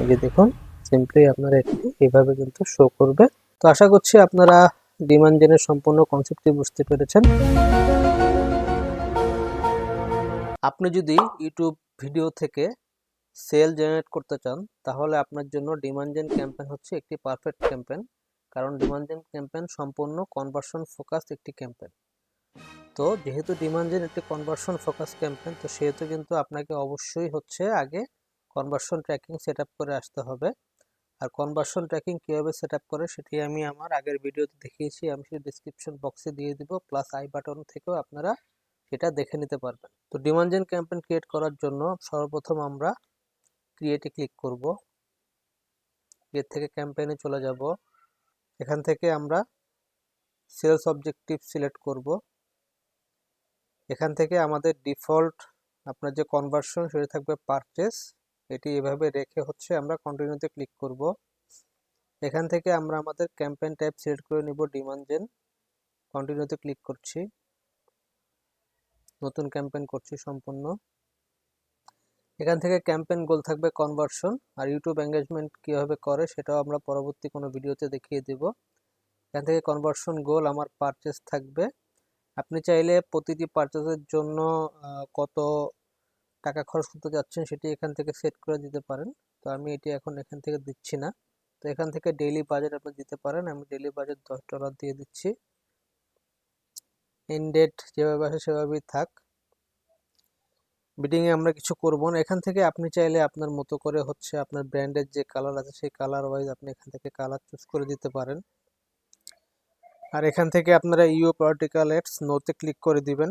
এই যে দেখুন সিম্পলি আপনার এটি এভাবে কিন্তু শো করবে। তো আশা করছি আপনারা ডিমান্ড জেনের সম্পূর্ণ কনসেপ্টটি বুঝতে পেরেছেন। আপনি যদি ইউটিউব ভিডিও থেকে সেল জেনারেট করতে চান, তাহলে আপনার জন্য ডিমান্ড জেন ক্যাম্পেইন হচ্ছে একটি পারফেক্ট ক্যাম্পেইন কারণ ডিমান্ড জেন ক্যাম্পেইন সম্পূর্ণ কনভার্সন ফোকাস একটি ক্যাম্পেইন তো যেহেতু ডিমান্ড জেন একটি কনভার্সন ফোকাস ক্যাম্পেইন তো সেহেতু কিন্তু আপনাকে অবশ্যই হচ্ছে আগে কনভার্সন ট্র্যাকিং সেট করে আসতে হবে। আর কনভার্সন ট্র্যাকিং কীভাবে সেট করে সেটি আমি আমার আগের ভিডিওতে দেখিয়েছি, আমি সেই ডিসক্রিপশন বক্সে দিয়ে দিব প্লাস আই বাটন থেকেও আপনারা সেটা দেখে নিতে পারবেন। তো ডিমান্ড ক্যাম্পেন ক্রিয়েট করার জন্য সর্বপ্রথম আমরা ক্রিয়েটে ক্লিক করব। এর থেকে ক্যাম্পেইনে চলে যাব। এখান থেকে আমরা সেলস অবজেক্টিভ সিলেক্ট করব। এখান থেকে আমাদের ডিফল্ট আপনার যে কনভার্সন সেটা থাকবে পারচেস এটি এভাবে রেখে হচ্ছে আমরা কন্টিনিউতে ক্লিক করব। এখান থেকে আমরা আমাদের ক্যাম্পেন টাইপ সিলেক্ট করে নিব ডিমান্ড জেন কন্টিনিউতে ক্লিক করছি। নতুন ক্যাম্পেন করছি সম্পূর্ণ। এখান থেকে ক্যাম্পেন গোল থাকবে কনভার্সন আর ইউটিউব এঙ্গেজমেন্ট কীভাবে করে সেটাও আমরা পরবর্তী কোনো ভিডিওতে দেখিয়ে দেব। এখান থেকে কনভার্সন গোল আমার পারচেস থাকবে। আপনি চাইলে প্রতিটি পারচেসের জন্য কত টাকা খরচ করতে যাচ্ছেন সেটি এখান থেকে সেট করে দিতে পারেন। তো আমি এটি এখন এখান থেকে দিচ্ছি না। তো এখান থেকে ডেইলি বাজেট আপনি দিতে পারেন। আমি ডেইলি বাজেট দশ ডলার দিয়ে দিচ্ছি। ইন ডেট যেভাবে আসে সেভাবেই থাক। বিডিংয়ে আমরা কিছু করব না। এখান থেকে আপনি চাইলে আপনার মতো করে হচ্ছে আপনার ব্র্যান্ডের যে কালার আছে সেই কালার ওয়াইজ আপনি এখান থেকে কালার চুজ করে দিতে পারেন। আর এখান থেকে আপনারা ইউ পার্টিকাল এডস নোতে ক্লিক করে দিবেন।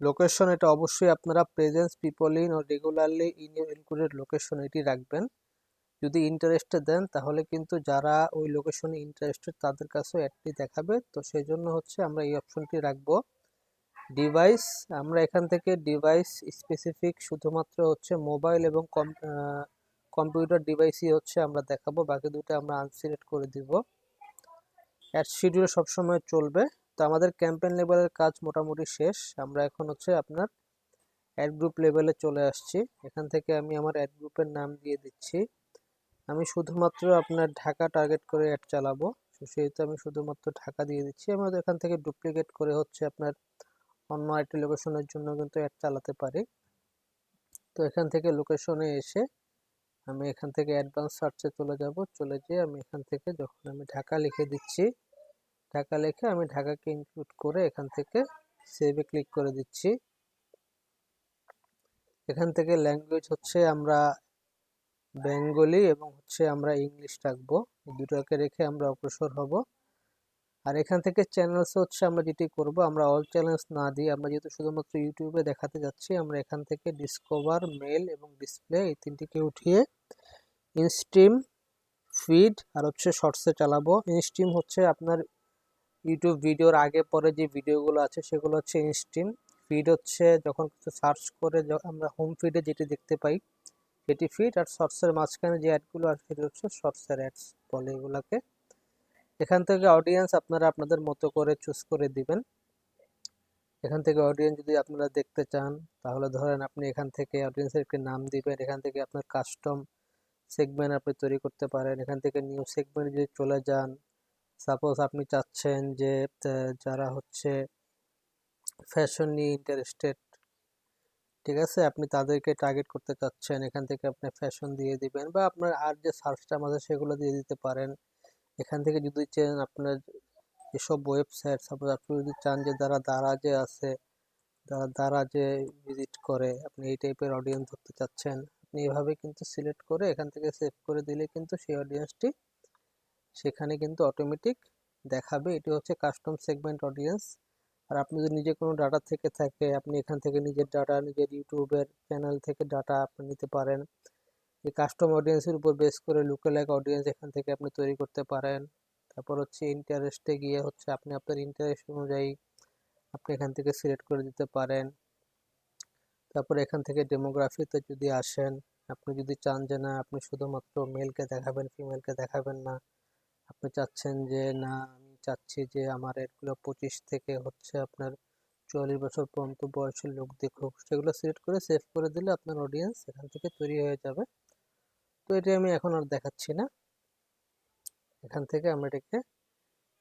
লোকেশন এটা অবশ্যই আপনারা presence people in or regularly in your included location এটি রাখবেন। যদি ইন্টারেস্টে দেন, তাহলে কিন্তু যারা ওই লোকেশনে ইন্টারেস্টেড তাদের কাছেও অ্যাডটি দেখাবে। তো সেই জন্য হচ্ছে আমরা এই অপশনটি রাখব। ডিভাইস আমরা এখান থেকে ডিভাইস স্পেসিফিক শুধুমাত্র হচ্ছে মোবাইল এবং কম্পিউটার ডিভাইসই হচ্ছে আমরা দেখাবো। বাকি দুটো আমরা আনসিলেক্ট করে দিব। অ্যাড শিডিউল সবসময় চলবে। তো আমাদের ক্যাম্পেন লেভেলের কাজ মোটামুটি শেষ। আমরা এখন হচ্ছে আপনার অ্যাড গ্রুপ লেভেলে চলে আসছি। এখান থেকে আমি আমার অ্যাড গ্রুপের নাম দিয়ে দিচ্ছি। আমি শুধুমাত্র আপনার ঢাকা টার্গেট করে অ্যাড চালাবো। সেহেতু আমি শুধুমাত্র ঢাকা দিয়ে দিচ্ছি। আমি এখান থেকে ডুপ্লিকেট করে হচ্ছে আপনার অন্য আরেকটি লোকেশনের জন্য কিন্তু অ্যাড চালাতে পারি। তো এখান থেকে লোকেশনে এসে আমি এখান থেকে অ্যাডভান্স সার্চে চলে যাব। চলে যেয়ে আমি এখান থেকে যখন আমি ঢাকা লিখে দিচ্ছি ঢাকা লিখে আমি ঢাকাকে ইনক্লুড করে এখান থেকে সেভে ক্লিক করে দিচ্ছি। এখান থেকে ল্যাঙ্গুয়েজ হচ্ছে আমরা বেঙ্গলি এবং হচ্ছে আমরা ইংলিশ রাখব। দুটোকে রেখে আমরা অগ্রসর হব। আর এখান থেকে চ্যানেলস হচ্ছে আমরা যেটি করব, আমরা অল চ্যানেলস না দিয়ে আমরা যেহেতু শুধুমাত্র ইউটিউবে দেখাতে যাচ্ছি, আমরা এখান থেকে ডিসকভার মেল এবং ডিসপ্লে এই তিনটিকে উঠিয়ে ইনস্ট্রিম ফিড আর হচ্ছে শর্টসে চালাবো। ইনস্ট্রিম হচ্ছে আপনার ইউটিউব ভিডিওর আগে পরে যে ভিডিওগুলো আছে সেগুলো হচ্ছে ইনস্ট্রিম ফিড হচ্ছে যখন কিছু সার্চ করে আমরা হোম ফিডে যেটি দেখতে পাই, সেটি ফিড আর শর্টসের মাঝখানে যে অ্যাডগুলো আছে সেটি হচ্ছে শর্টসের অ্যাডস বলে এগুলোকে। এখান থেকে অডিয়েন্স আপনারা আপনাদের মতো করে চুজ করে দিবেন। এখান থেকে অডিয়েন্স যদি আপনারা দেখতে চান, তাহলে ধরেন আপনি এখান থেকে অডিয়েন্সের একটি নাম দিবেন, এখান থেকে আপনার কাস্টম সেগমেন্ট আপনি তৈরি করতে পারেন, এখান থেকে নিউ সেগমেন্ট যদি চলে যান সাপোজ আপনি চাচ্ছেন যে যারা হচ্ছে ফ্যাশন নিয়ে ইন্টারেস্টেড ঠিক আছে? আপনি তাদেরকে টার্গেট করতে চাচ্ছেন, এখান থেকে আপনি ফ্যাশন দিয়ে দিবেন বা আপনার আর যে সার্চ টার্ম আছে সেগুলো দিয়ে দিতে পারেন। এখান থেকে যদি চান আপনার এসব ওয়েবসাইট সাপোজ আপনি যদি চান যে যারা দ্বারা যে আছে, যারা দ্বারা দারাজে ভিজিট করে, আপনি এই টাইপের অডিয়েন্স ধরতে চাচ্ছেন, আপনি এভাবে কিন্তু সিলেক্ট করে এখান থেকে সেভ করে দিলে কিন্তু সেই অডিয়েন্সটি সেখানে কিন্তু অটোমেটিক দেখাবে। এটি হচ্ছে কাস্টম সেগমেন্ট অডিয়েন্স আর আপনি যদি নিজে কোনো ডাটা থেকে থাকে, আপনি এখান থেকে নিজের ডাটা নিজের ইউটিউবের চ্যানেল থেকে ডাটা আপনি নিতে পারেন। এই কাস্টম অডিয়েন্সের উপর বেস করে লুকেলাইক অডিয়েন্স এখান থেকে আপনি তৈরি করতে পারেন। তারপর হচ্ছে ইন্টারেস্টে গিয়ে হচ্ছে আপনি আপনার ইন্টারেস্ট অনুযায়ী আপনি এখান থেকে সিলেক্ট করে দিতে পারেন। তারপর এখান থেকে ডেমোগ্রাফিতে যদি আসেন, আপনি যদি চান যে না, আপনি শুধুমাত্র মেলকে দেখাবেন ফিমেলকে দেখাবেন না আপনি চাচ্ছেন যে, না, আমি চাচ্ছি যে, আমার এগুলো পঁচিশ থেকে হচ্ছে আপনার চুয়াল্লিশ বছর পর্যন্ত বয়সের লোক দেখুক। সেগুলো সিলেক্ট করে সেভ করে দিলে আপনার অডিয়েন্স এখান থেকে তৈরি হয়ে যাবে। তো এটি আমি এখন আর দেখাচ্ছি না। এখান থেকে আমরা এটাকে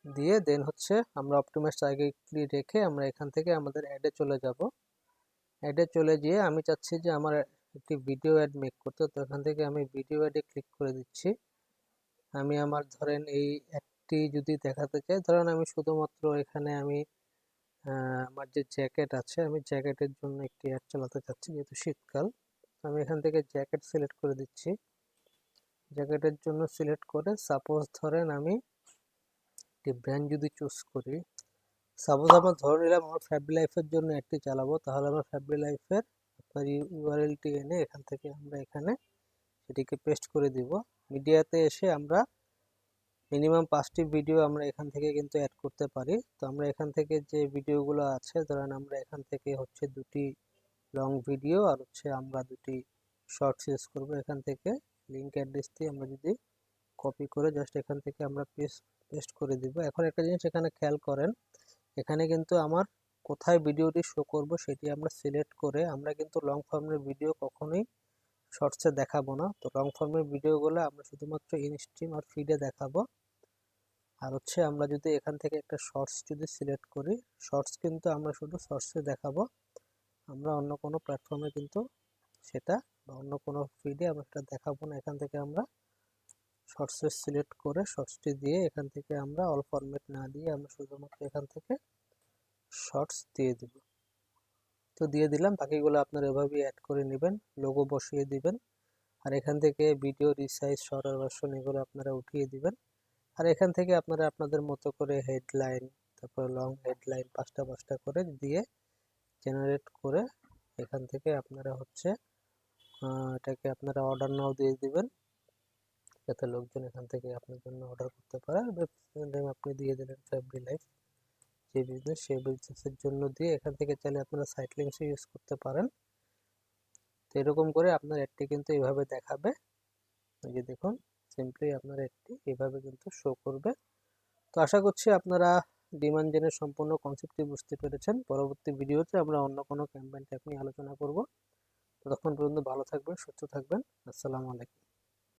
দিয়ে দেন হচ্ছে আমরা অপটিমাইজ টার্গেটলি রেখে আমরা এখান থেকে আমাদের অ্যাডে চলে যাব। অ্যাডে চলে গিয়ে আমি চাচ্ছি যে, আমার একটি ভিডিও অ্যাড মেক করতে। তো এখান থেকে আমি ভিডিও অ্যাডে ক্লিক করে দিচ্ছি। আমি আমার ধরেন এই অ্যাডটি যদি দেখাতে চাই ধরেন আমি শুধুমাত্র এখানে আমি আমার যে জ্যাকেট আছে, আমি জ্যাকেটের জন্য একটি অ্যাড চালাতে চাচ্ছি যেহেতু শীতকাল। আমি এখান থেকে জ্যাকেট সিলেক্ট করে দিচ্ছি। জ্যাকেটের জন্য সিলেক্ট করে সাপোজ ধরেন আমি একটি ব্র্যান্ড যদি চুজ করি সাপোজ আমার ধরে নিলাম আমার ফ্যাব্রি লাইফের জন্য একটি চালাবো, তাহলে আমার ফ্যাব্রি লাইফের আপনার ইউআরএলটি এনে এখান থেকে আমরা এখানে সেটিকে পেস্ট করে দিব। মিডিয়াতে এসে আমরা মিনিমাম পাঁচটি ভিডিও আমরা এখান থেকে কিন্তু অ্যাড করতে পারি। তো আমরা এখান থেকে যে ভিডিওগুলো আছে, ধরেন আমরা এখান থেকে হচ্ছে দুটি লং ভিডিও আর হচ্ছে আমরা দুটি শর্টস ইউজ করব। এখান থেকে লিঙ্ক অ্যাড্রেস দিয়ে আমরা যদি কপি করে জাস্ট এখান থেকে আমরা পেস্ট পেস্ট করে দিব। এখন একটা জিনিস এখানে খেয়াল করেন, এখানে কিন্তু আমার কোথায় ভিডিওটি শো করব সেটি আমরা সিলেক্ট করে আমরা কিন্তু লং ফর্মের ভিডিও কখনোই শর্টসে দেখাবো না। তো লং ফর্মের ভিডিওগুলো আমরা শুধুমাত্র ইনস্ট্রিম আর ফিডে দেখাবো। আর হচ্ছে আমরা যদি এখান থেকে একটা শর্টস যদি সিলেক্ট করি, শর্টস কিন্তু আমরা শুধু শর্টসে দেখাবো। আমরা অন্য কোনো প্ল্যাটফর্মে কিন্তু সেটা বা অন্য কোনো ফিডে আমরা সেটা দেখাবো না। এখান থেকে আমরা শর্টসে সিলেক্ট করে শর্টসটি দিয়ে এখান থেকে আমরা অল ফরম্যাট না দিয়ে আমরা শুধুমাত্র এখান থেকে শর্টস দিয়ে দিব। তো দিয়ে দিলাম। বাকিগুলো আপনারা এভাবেই অ্যাড করে নেবেন লোগো বসিয়ে দিবেন। আর এখান থেকে ভিডিও রিসাইজ শর্টার ভার্সন এগুলো আপনারা উঠিয়ে দিবেন। আর এখান থেকে আপনারা আপনাদের মতো করে হেডলাইন তারপর লং হেডলাইন পাঁচটা পাঁচটা করে দিয়ে জেনারেট করে এখান থেকে আপনারা হচ্ছে এটাকে আপনারা অর্ডার নাও দিয়ে দিবেন। যাতে লোকজন এখান থেকে আপনার জন্য অর্ডার করতে পারে। আপনি দিয়ে দিলেন ফ্যাব্রি লাইফ যে বিজনেস সেই বিজনেসের জন্য দিয়ে এখান থেকে চাইলে আপনারা সাইট লিঙ্কস ইউজ করতে পারেন। তো এরকম করে আপনার অ্যাডটি কিন্তু এইভাবে দেখাবে। যে দেখুন সিম্পলি আপনার অ্যাডটি এভাবে কিন্তু শো করবে। তো আশা করছি আপনারা ডিমান্ড জেনের সম্পূর্ণ কনসেপ্টটি বুঝতে পেরেছেন। পরবর্তী ভিডিওতে আমরা অন্য কোনো ক্যাম্পেইন ট্যাপ নিয়ে আলোচনা করব। ততক্ষণ পর্যন্ত ভালো থাকবেন, সুস্থ থাকবেন। আসসালামু আলাইকুম।